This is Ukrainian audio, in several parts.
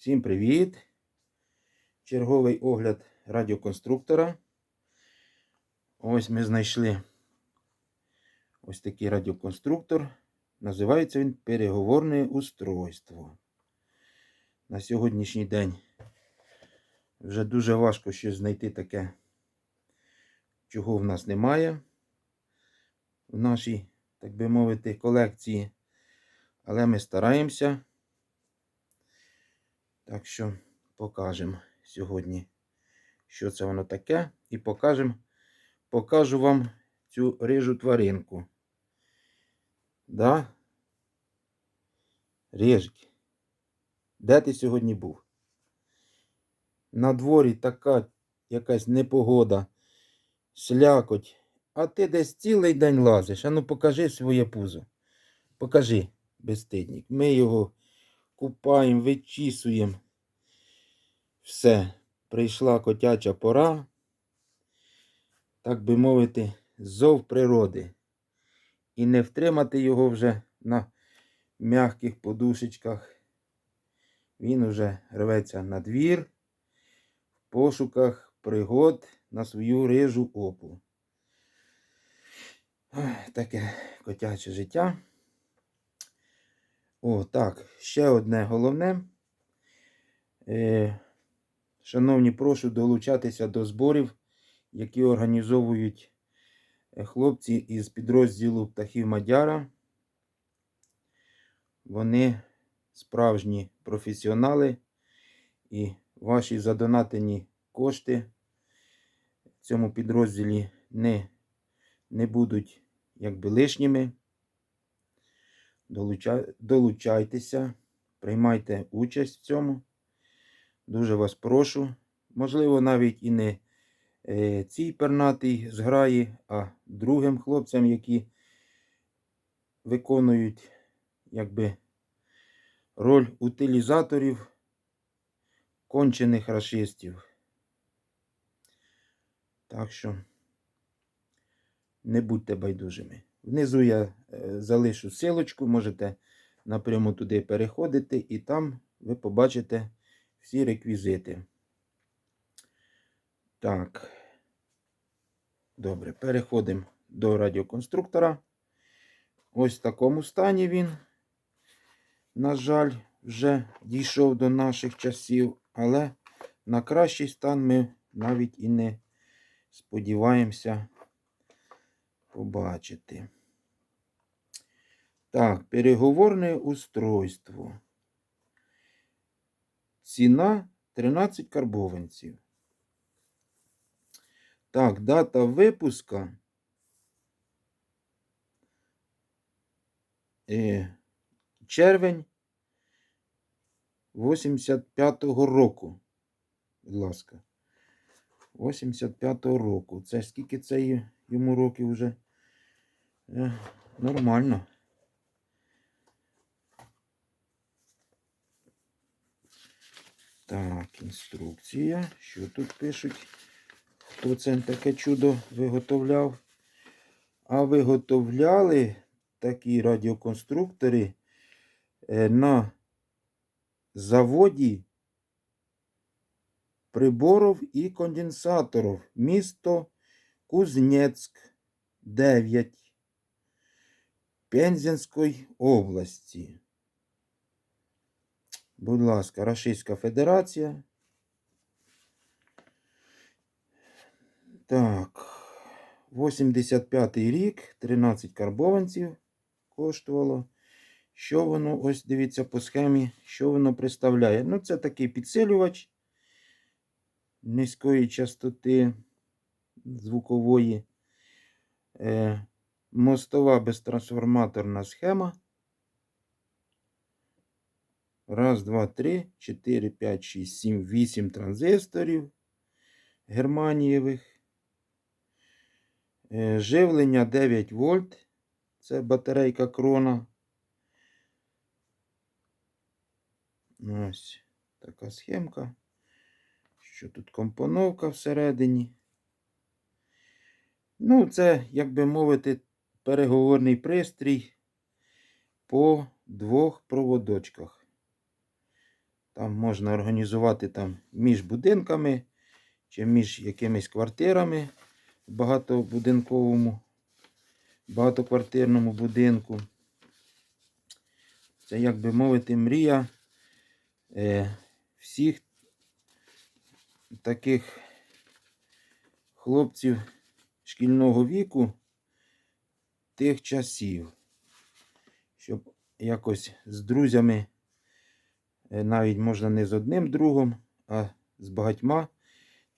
Всім привіт! Черговий огляд радіоконструктора. Ось ми знайшли ось такий радіоконструктор. Називається він переговорне устройство. На сьогоднішній день вже дуже важко щось знайти таке, чого в нас немає в нашій, так би мовити, колекції. Але ми стараємося. Так що покажемо сьогодні, що це воно таке. І покажемо, покажу вам цю рижу тваринку. Да? Рижик. Де ти сьогодні був? На дворі така якась непогода, слякоть. А ти десь цілий день лазиш. Ану покажи своє пузо. Покажи, безстидник. Ми його купаємо, вичісуємо. Все, прийшла котяча пора, так би мовити, зов природи. І не втримати його вже на м'яких подушечках. Він уже рветься на двір в пошуках пригод на свою рижу опу. Таке котяче життя. О, так, ще одне головне. Шановні, прошу долучатися до зборів, які організовують е, хлопці із підрозділу Птахів Мадяра. Вони справжні професіонали і ваші задонатені кошти в цьому підрозділі не, не будуть якби лишніми. Долуча... Долучайтеся, приймайте участь в цьому. Дуже вас прошу. Можливо, навіть і не е, цій пернатій зграї, а другим хлопцям, які виконують якби роль утилізаторів кончених расистів. Так що не будьте байдужими. Внизу я е, залишу силочку, можете напряму туди переходити, і там ви побачите всі реквізити. Так, добре, переходимо до радіоконструктора. Ось в такому стані він, на жаль, вже дійшов до наших часів, але на кращий стан ми навіть і не сподіваємося побачити. Так, переговорне устройство. Ціна 13 карбованців. Так, дата випуска. Е, червень 85-го року. Будь ласка. 85-го року. Це скільки це йому років вже? Е, нормально. Так, інструкція. Що тут пишуть? Хто це таке чудо виготовляв? А виготовляли такі радіоконструктори е, на заводі приборів і конденсаторів. Місто Кузнецьк 9 Пензенської області. Будь ласка, Російська Федерація. Так, 85-й рік, 13 карбованців коштувало. Що воно, ось дивіться по схемі, що воно представляє? Ну, це такий підсилювач низької частоти звукової. Е, Мостова безтрансформаторна схема. Раз, два, три, чотири, п'ять, шість, сім, вісім транзисторів германієвих. Е, Живлення 9 вольт. Це батарейка крона. Ось така схемка. Що тут компоновка всередині. Ну, це, як би мовити, переговорний пристрій по двох проводочках. Там можна організувати там між будинками чи між якимись квартирами в багатобудинковому, багатоквартирному будинку. Це, як би мовити, мрія е, всіх таких хлопців шкільного віку тих часів, щоб якось з друзями, навіть можна не з одним другом, а з багатьма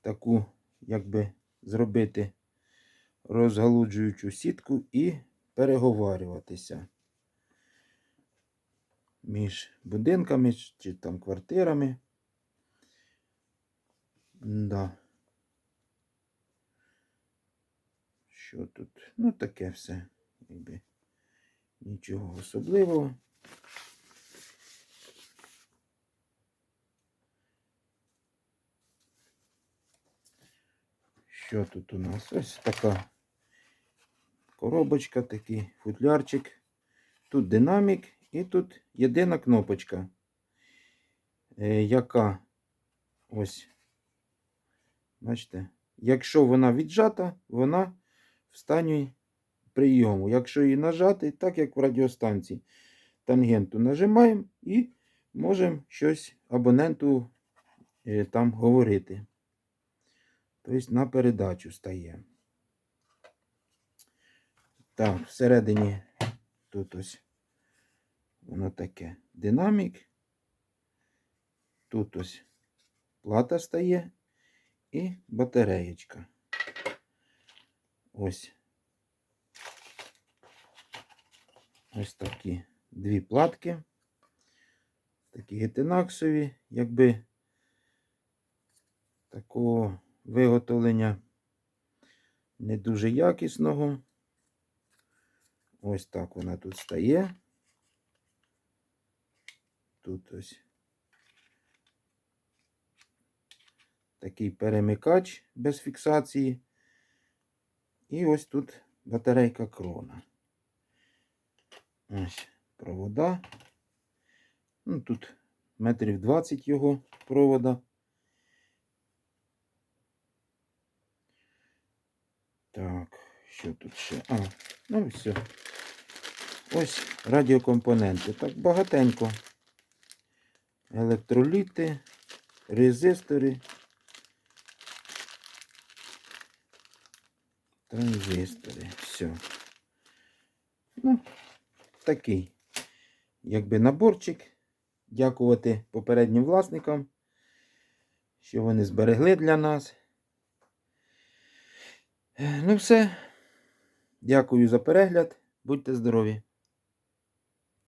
таку, якби зробити розгалуджуючу сітку і переговарюватися між будинками чи там квартирами. Да. Що тут? Ну, таке все. Якби. Нічого особливого. Що тут у нас? Ось така коробочка, такий футлярчик. Тут динамік і тут єдина кнопочка, е, яка ось, бачите, якщо вона віджата, вона в стані прийому. Якщо її нажати, так як в радіостанції, тангенту нажимаємо і можемо щось абоненту е, там говорити. Тобто на передачу стає. Так, всередині тут ось воно таке динамік. Тут ось плата стає і батареєчка. Ось. Ось такі дві платки. Такі гетинаксові, якби такого виготовлення не дуже якісного. Ось так вона тут стає. Тут ось такий перемикач без фіксації. І ось тут батарейка крона. Ось провода. Ну, тут метрів 20 його провода. Так, що тут ще? А, ну все. Ось радіокомпоненти. Так багатенько. Електроліти, резистори, транзистори. Все. Ну, такий, якби наборчик. Дякувати попереднім власникам, що вони зберегли для нас. Е, Ну, все. Дякую за перегляд. Будьте здорові!